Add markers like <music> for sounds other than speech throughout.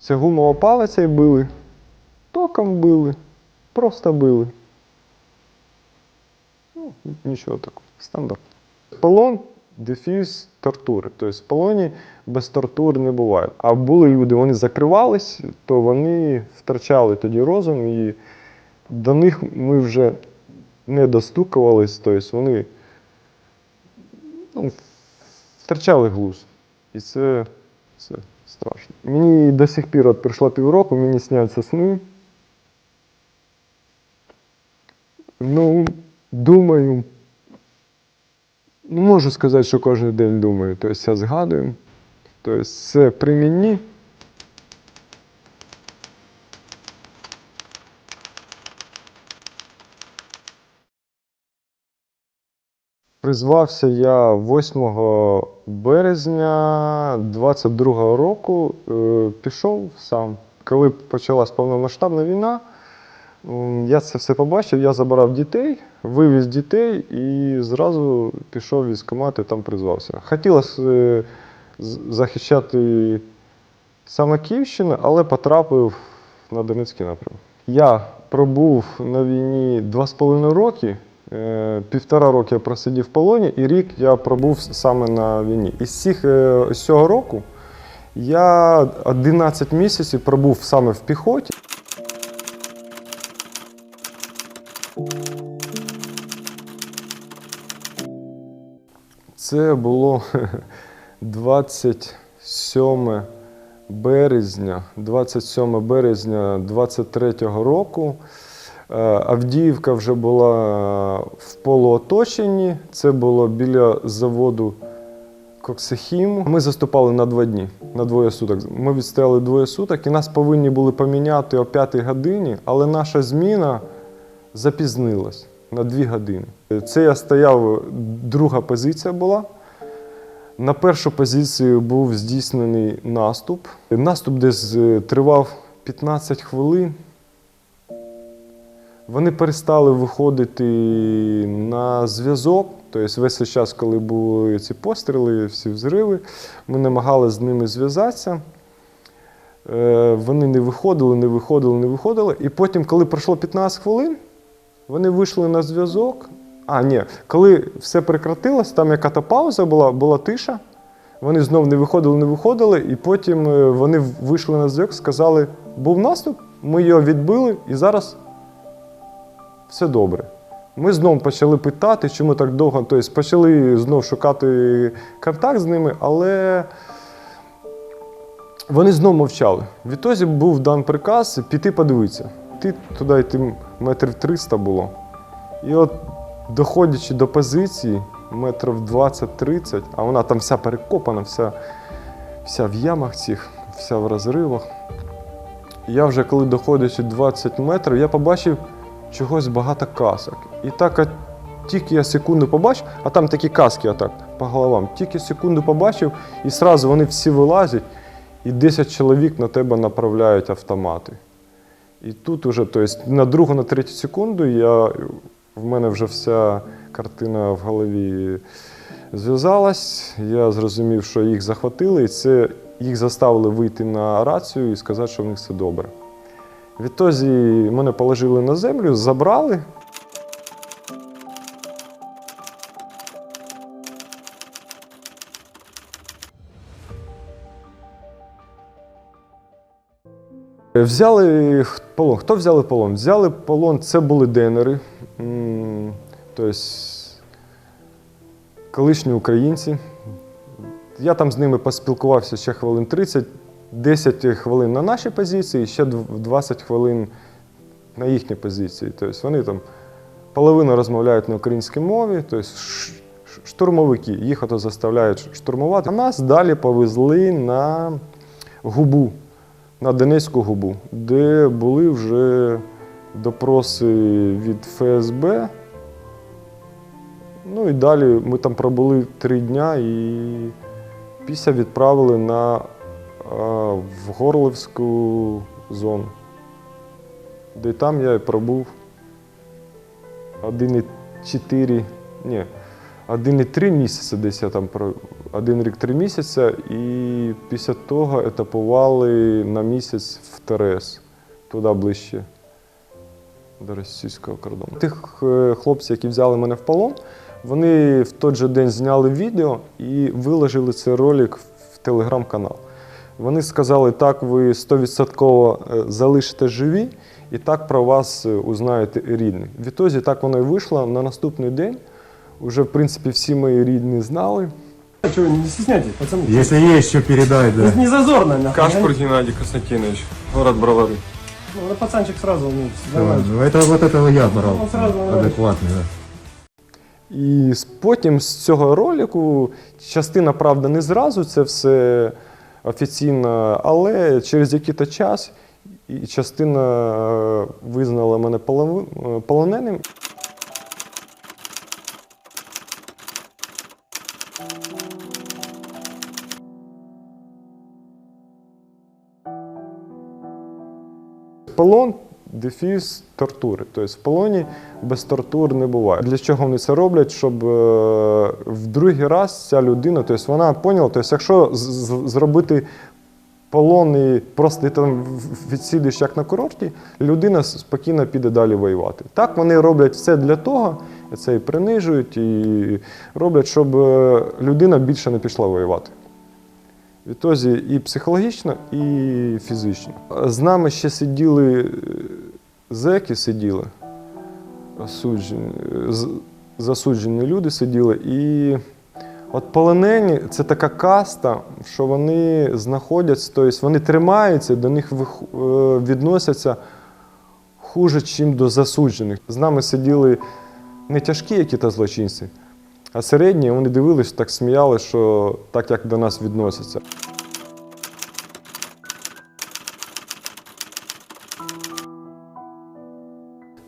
Це гумова палиця били. Током били. Просто били. Ну, нічого такого. Стандарт. Полон, дефіс, тортури. Тобто в полоні без тортур не буває. А були люди, вони закривались, то вони втрачали тоді розум і до них ми вже не достукувались, тобто вони ну, втрачали глузд. І це, це страшно. Мені до сих пір от пройшло півроку, мені сняться сни. Ну, думаю, ну, можу сказати, що кожен день думаю. Тобто я згадую. Тобто це при мені. Призвався я 8 березня 22-го року. е, Пішов сам. Коли почалась повномасштабна війна, я це все побачив, я забирав дітей, вивіз дітей і зразу пішов в і там призвався. Хотілося е, захищати саме Київщину, але потрапив на Донецький напрямок. Я пробув на війні два з половиною роки. Е, Півтора роки я просидів в полоні, і рік я пробув саме на війні. Із цих е, з цього року я 11 місяців пробув саме в піхоті. Це було <laughs> 27 березня, 27 березня 23-го року. Е, Авдіївка вже була в полуоточенні. Це було біля заводу Коксихіму. Ми заступали на два дні, на двоє суток. Ми відстояли двоє суток і нас повинні були поміняти о 5 годині, але наша зміна запізнилась на 2 години. Це я стояв, друга позиція була. На першу позицію був здійснений наступ. Наступ десь е, тривав 15 хвилин. Вони перестали виходити на зв'язок. Тобто весь цей час, коли були ці постріли, всі взриви, ми намагалися з ними зв'язатися. Е, Вони не виходили, не виходили, не виходили. І потім, коли пройшло 15 хвилин, вони вийшли на зв'язок. А, ні, коли все прекратилось, там яка-то пауза була, була тиша. Вони знов не виходили, не виходили, і потім е, вони вийшли на зв'язок, сказали, був наступ, ми його відбили, і зараз все добре. Ми знову почали питати, чому так довго. Тобто почали знову шукати контакт з ними, але вони знову мовчали. Відтоді був дан приказ піти подивитися. Ти туди йти метрів 300 було. І от, доходячи до позиції, метрів 20-30, а вона там вся перекопана, вся, вся в ямах цих, вся в розривах. Я вже коли доходячи 20 метрів, я побачив чогось багато касок. І так от, тільки я секунду побачив, а там такі каски отак по головам. Тільки секунду побачив, і одразу вони всі вилазять, і 10 чоловік на тебе направляють автомати. І тут уже, тобто, на другу, на третю секунду я, в мене вже вся картина в голові зв'язалась. Я зрозумів, що їх захватили, і це їх заставили вийти на рацію і сказати, що в них все добре. Відтоді мене положили на землю, забрали. Взяли полон. Хто взяли полон? Взяли полон, це були денери, тобто колишні українці. Я там з ними поспілкувався ще хвилин 30, 10 хвилин на нашій позиції, ще 20 хвилин на їхній позиції. Тобто вони там половину розмовляють на українській мові, тобто штурмовики, їх ото заставляють штурмувати. А нас далі повезли на губу, на Донецьку губу, де були вже допроси від ФСБ. Ну і далі ми там пробули три дня і після відправили на в Горлівську зону, де там я пробув 1,4, ні, 1,3 місяці десь я там один рік три місяці, і після того етапували на місяць в ТРС, туди ближче до російського кордону. Тих е, хлопців, які взяли мене в полон, вони в той же день зняли відео і виложили цей ролик в телеграм-канал. Вони сказали, так, ви 100% е, залишите живі, і так про вас е, узнають рідні. Відтоді так воно і вийшло. На наступний день вже, в принципі, всі мої рідні знали. А Чего, не стесняйтесь, пацаны. Если есть что передать, да. Не, не зазорно, нахуй. Кашпур Геннадий Константинович, город Бровары. Ну, пацанчик сразу, ну, Да, нормально. ну, это вот этого я брал. Он сразу нравится. Адекватный, да. І с- потім з цього ролику частина, правда, не зразу це все офіційно, але через який-то час частина е, визнала мене е, полоненим. Полон дефіс тортури. Тобто в полоні без тортур не буває. Для чого вони це роблять? Щоб е, в другий раз ця людина, тобто вона поняла, тобто, якщо зробити полон і просто ти там в- відсидиш як на курорті, людина спокійно піде далі воювати. Так вони роблять все для того, це і принижують, і роблять, щоб е, людина більше не пішла воювати. Відтоді і психологічно, і фізично. З нами ще сиділи е, зеки, сиділи, осуджені, засуджені люди сиділи. І от полонені це така каста, що вони знаходяться, тобто вони тримаються, до них е, відносяться хуже, ніж до засуджених. З нами сиділи не тяжкі які-то злочинці, а середні, вони дивились, так сміяли, що так як до нас відносяться.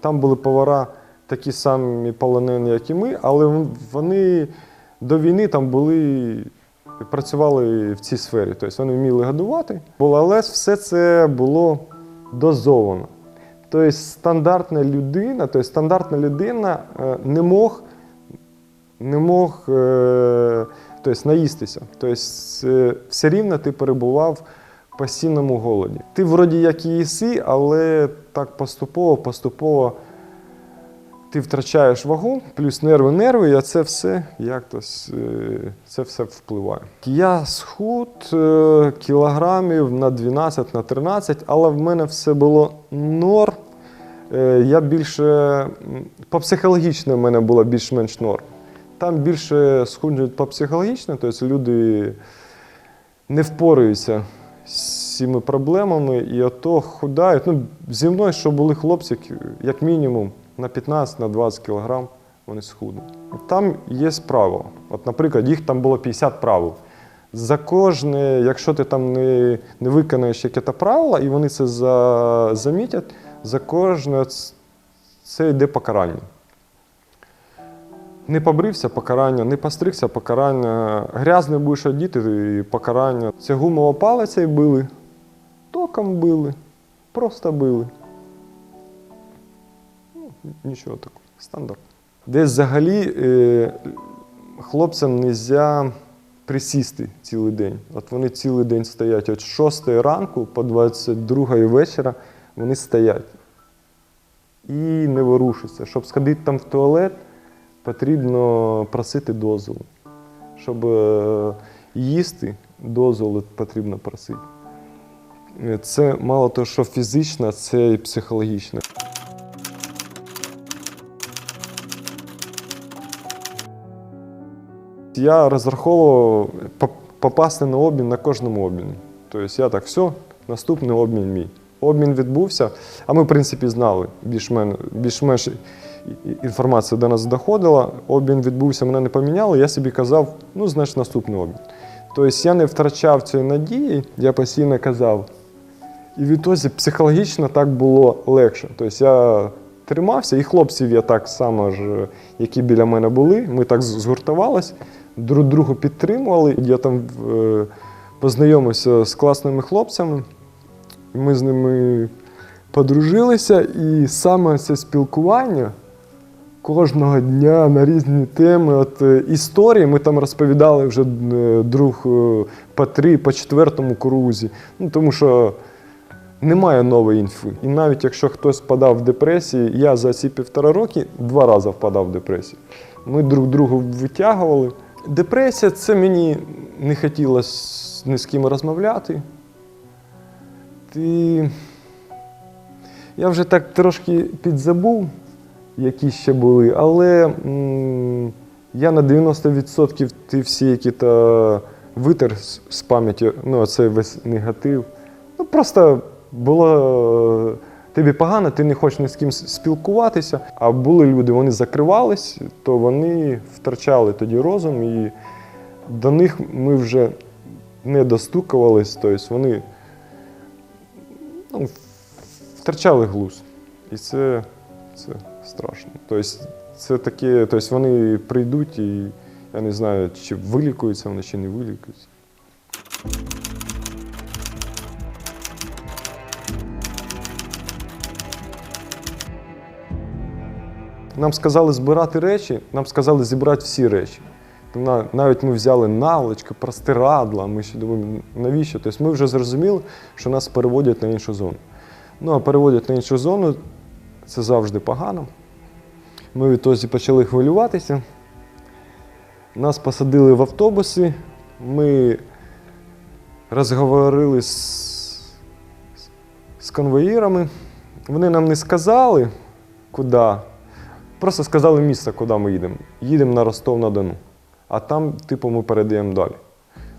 Там були повара такі самі полонені, як і ми, але вони до війни там були, працювали в цій сфері. Тобто вони вміли годувати. Але все це було дозовано. Тобто стандартна людина, тобто стандартна людина е, не мог не мог е, тобто, наїстися. Тобто, е, все рівно ти перебував постійному голоді. Ти вроді як і їси, але так поступово, поступово ти втрачаєш вагу, плюс нерви, нерви, і це все як-то с- е, це все впливає. Я схуд е, кілограмів на 12, на 13, але в мене все було норм. Е, Я більше по психологічно в мене було більш-менш норм. Там більше схуджують по психологічно, тобто люди не впораються з цими проблемами і ото худають. Ну, зі мною, що були хлопці, як мінімум, на 15 на 20 кілограм вони схудли. Там є правила. От, наприклад, їх там було 50 правил. За кожне, якщо ти там не, не виконаєш яке правило, і вони це за, замітять, за кожне це йде покарання. Не побрився покарання, не постригся покарання, грязний будеш одіти і покарання. Це гумова палиця і били, током били, просто били. Ну, нічого такого, стандарт. Десь взагалі е, хлопцям не можна присісти цілий день. От вони цілий день стоять від 6 ранку по 22 вечора вони стоять і не ворушаться. Щоб сходити там в туалет, потрібно просити дозволу. Щоб е, їсти, дозволу потрібно просити. Е, Це мало того, що фізично, це і психологічно. Я розраховував попасти на обмін на кожному обміні. Тобто я так, все, наступний обмін мій. Обмін відбувся, а ми, в принципі, знали, більш-менш, і- інформація до нас доходила. Обмін відбувся, мене не поміняли. Я собі казав, ну, значить, наступний обмін. Тобто я не втрачав цієї надії, я постійно казав. І відтоді психологічно так було легше. Тобто я тримався, і хлопців я так само ж, які біля мене були, ми так згуртувалися, друг другу підтримували. Я там е, познайомився з класними хлопцями, ми з ними подружилися, і саме це спілкування кожного дня на різні теми. От е, історії ми там розповідали вже е, друг е, по три, по четвертому крузі. Ну, тому що немає нової інфи. І навіть якщо хтось впадав в депресію, я за ці півтора роки два рази впадав в депресію. Ми друг другу витягували. Депресія це мені не хотілося ні з ким розмовляти. Ти... Я вже так трошки підзабув, які ще були, але м, я на 90% ті всі, які то витер з, з пам'яті, ну, цей весь негатив. Ну, просто було е, тобі погано, ти не хочеш ні з ким спілкуватися. А були люди, вони закривались, то вони втрачали тоді розум, і до них ми вже не достукувались, тобто вони ну, втрачали глузд. І це, це страшно. Тобто, це таке, тобто вони прийдуть і я не знаю, чи вилікуються вони, чи не вилікуються. Нам сказали збирати речі, нам сказали зібрати всі речі. Навіть ми взяли наволочки, простирадла, ми ще думаємо, навіщо? Тобто ми вже зрозуміли, що нас переводять на іншу зону. Ну, а переводять на іншу зону це завжди погано. Ми відтоді почали хвилюватися. Нас посадили в автобуси, ми розговорили з, з конвоїрами. Вони нам не сказали, куди. Просто сказали місце, куди ми їдемо. Їдемо на Ростов-на-Дону. А там, типу, ми передаємо далі.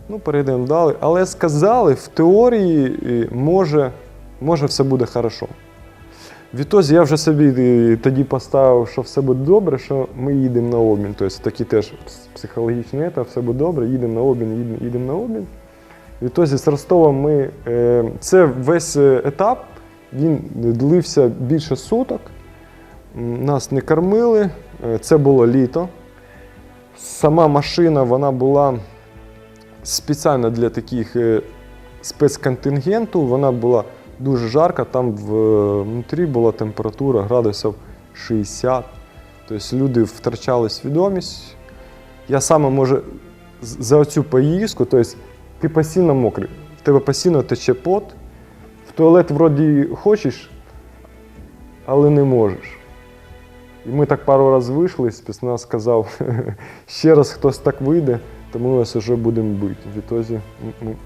Ну, передаємо далі. Але сказали, в теорії може, може все буде хорошо. Відтоді я вже собі е, тоді поставив, що все буде добре, що ми їдемо на обмін. Тобто такі теж психологічні ета, все буде добре, їдемо на обмін, їдемо, їдемо на обмін. Відтоді з Ростова ми. Е, це весь е, етап, він длився більше суток. Нас не кормили, це було літо. Сама машина вона була спеціально для таких спецконтингенту, вона була дуже жарка, там е, внутрі була температура градусів 60. Тобто люди втрачали свідомість. Я саме може за цю поїздку, тобто ти постійно мокрий, в тебе постійно тече пот, в туалет вроді хочеш, але не можеш. І ми так пару разів вийшли, спецназ сказав, <laughs> ще раз хтось так вийде, то ми вас вже будемо бити. Відтоді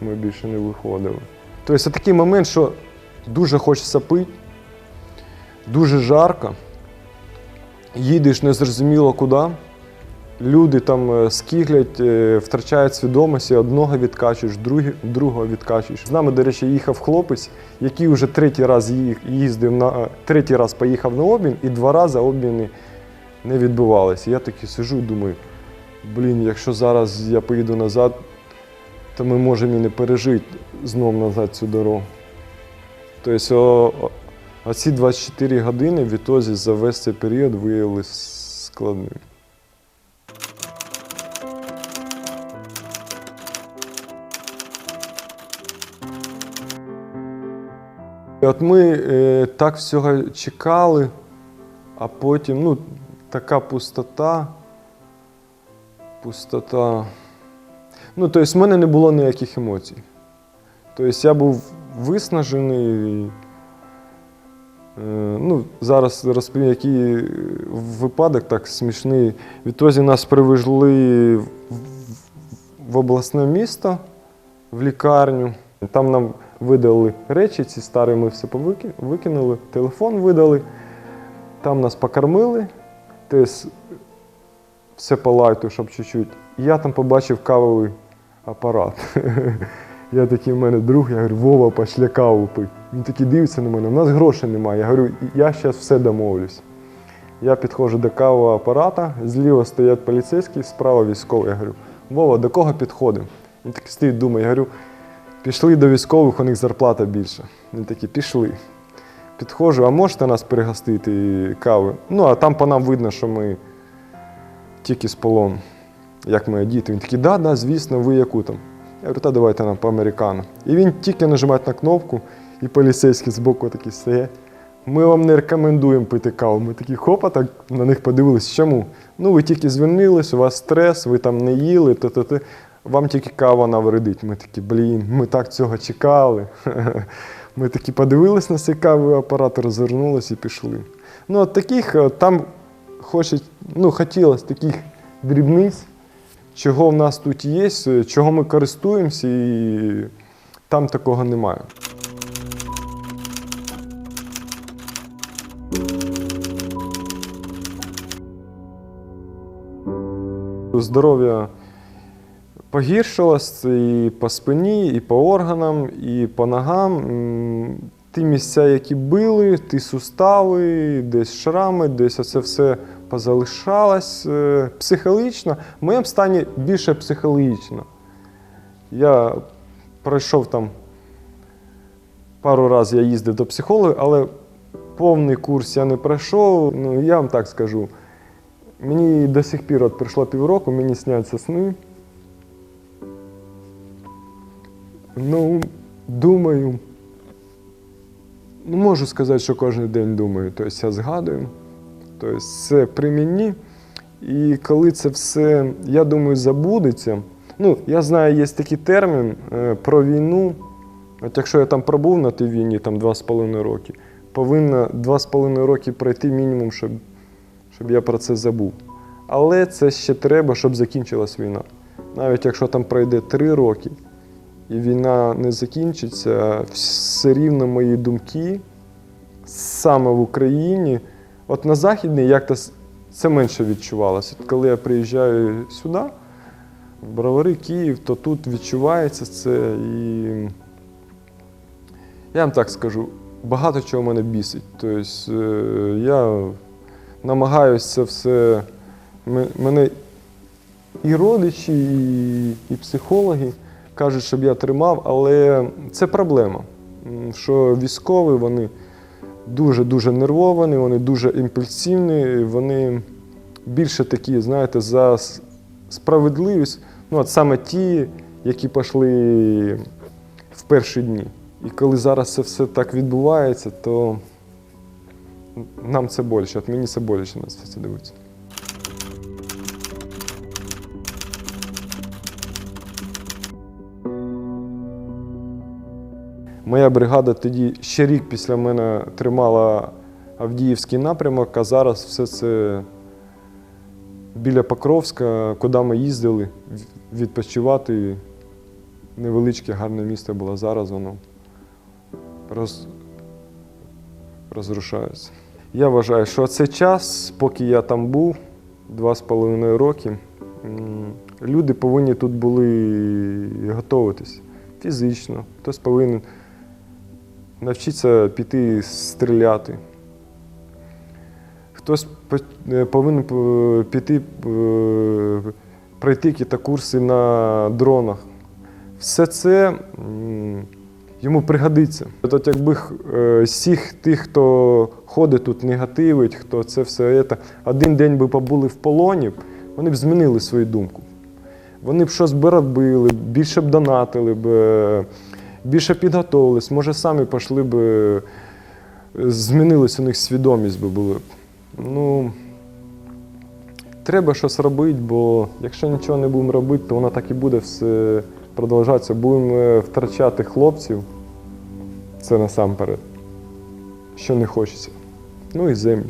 ми більше не виходили. Тобто це такий момент, що дуже хочеться пити, дуже жарко, їдеш незрозуміло куди. Люди там е, скиглять, е, втрачають свідомість, і одного відкачуєш, другого відкачуєш. З нами, до речі, їхав хлопець, який вже третій раз їздив на е, третій раз поїхав на обмін, і два рази обміни не відбувалися. Я такий сижу і думаю, блін, якщо зараз я поїду назад, то ми можемо і не пережити знов назад цю дорогу. Тобто, оці 24 години відтоді за весь цей період виявилися складними. От ми е, так всього чекали, а потім ну, така пустота. Пустота. Ну, тобто, в мене не було ніяких емоцій. Тобто я був виснажений. Е, ну, зараз розповім, який випадок так смішний. Відтоді нас привезли в, обласне місто, в лікарню. Там нам видали речі, ці старі ми все викинули, телефон видали, там нас покормили, все по лайту, щоб чуть-чуть. Я там побачив кавовий апарат. <laughs> Я такий, в мене друг, я говорю, Вова, пошли каву пий. Він такий дивиться на мене, у нас грошей немає. Я говорю, я зараз все домовлюсь. Я підходжу до кавового апарата, зліва стоять поліцейські, справа військовий. Я говорю, Вова, до кого підходимо? Він такий стоїть, думає, я говорю, пішли до військових, у них зарплата більша. Він такий, пішли. Підходжу, а можете нас перегостити кави? Ну, а там по нам видно, що ми тільки з полону. Як ми діти. Він такий, да, да, звісно, ви яку там? Я говорю, та давайте нам по американо. І він тільки нажимає на кнопку, і поліцейські збоку такі стоять. ми вам не рекомендуємо пити каву. Ми такі хопа, так на них подивилися. Чому? Ну, ви тільки звільнились, у вас стрес, ви там не їли, то то то вам тільки кава навредить. Ми такі, блін, ми так цього чекали. <laughs> Ми такі подивились на цей кавовий апарат, розвернулись і пішли. Ну, от таких е, там хочуть, ну, хотілося таких дрібниць, чого в нас тут є, е, чого ми користуємося, і там такого немає. Здоров'я погіршилось і по спині, і по органам, і по ногам. Ті місця, які били, ті сустави, десь шрами, десь оце все позалишалось. Е, Психологічно, в моєму стані більше психологічно. Я пройшов там пару разів я їздив до психолога, але повний курс я не пройшов. Ну, я вам так скажу. Мені до сих пір от пройшло півроку, мені сняться сни. Ну, думаю. Ну, можу сказати, що кожен день думаю. Тобто я згадую. Тобто це при мені. І коли це все, я думаю, забудеться. Ну, я знаю, є такий термін е, про війну. От якщо я там пробув на тій війні там 2,5 роки, повинно 2,5 роки пройти мінімум, щоб, щоб я про це забув. Але це ще треба, щоб закінчилась війна. Навіть якщо там пройде 3 роки і війна не закінчиться, все рівно мої думки саме в Україні. От на Західній як-то це менше відчувалося. От коли я приїжджаю сюди, в Бровари, Київ, то тут відчувається це і. Я вам так скажу, багато чого мене бісить. Тобто е, я намагаюся це все. Мене і родичі, і, і психологи кажуть, щоб я тримав, але це проблема. Що військові вони дуже-дуже нервовані, вони дуже імпульсивні, вони більше такі, знаєте, за справедливість. Ну, от саме ті, які пішли в перші дні. І коли зараз це все так відбувається, то нам це боляче. От мені це боляче на це дивитися. Моя бригада тоді ще рік після мене тримала Авдіївський напрямок, а зараз все це біля Покровська, куди ми їздили відпочивати. Невеличке гарне місто було. Зараз воно роз... розрушається. Я вважаю, що цей час, поки я там був, два з половиною роки, люди повинні тут були готуватись фізично. Хтось повинен навчитися піти стріляти. Хтось е, повинен е, піти е, пройти якісь курси на дронах. Все це йому пригодиться. От якби всіх тих, хто ходить тут, негативить, хто це все, це, один день би побули в полоні, вони б змінили свою думку. Вони б щось би робили, більше б донатили б, більше підготовились, може самі пішли б, е, змінилась у них свідомість би була. б. Ну, треба щось робити, бо якщо нічого не будемо робити, то воно так і буде все продовжуватися. Будемо е, втрачати хлопців. Це насамперед, що не хочеться. Ну і землю.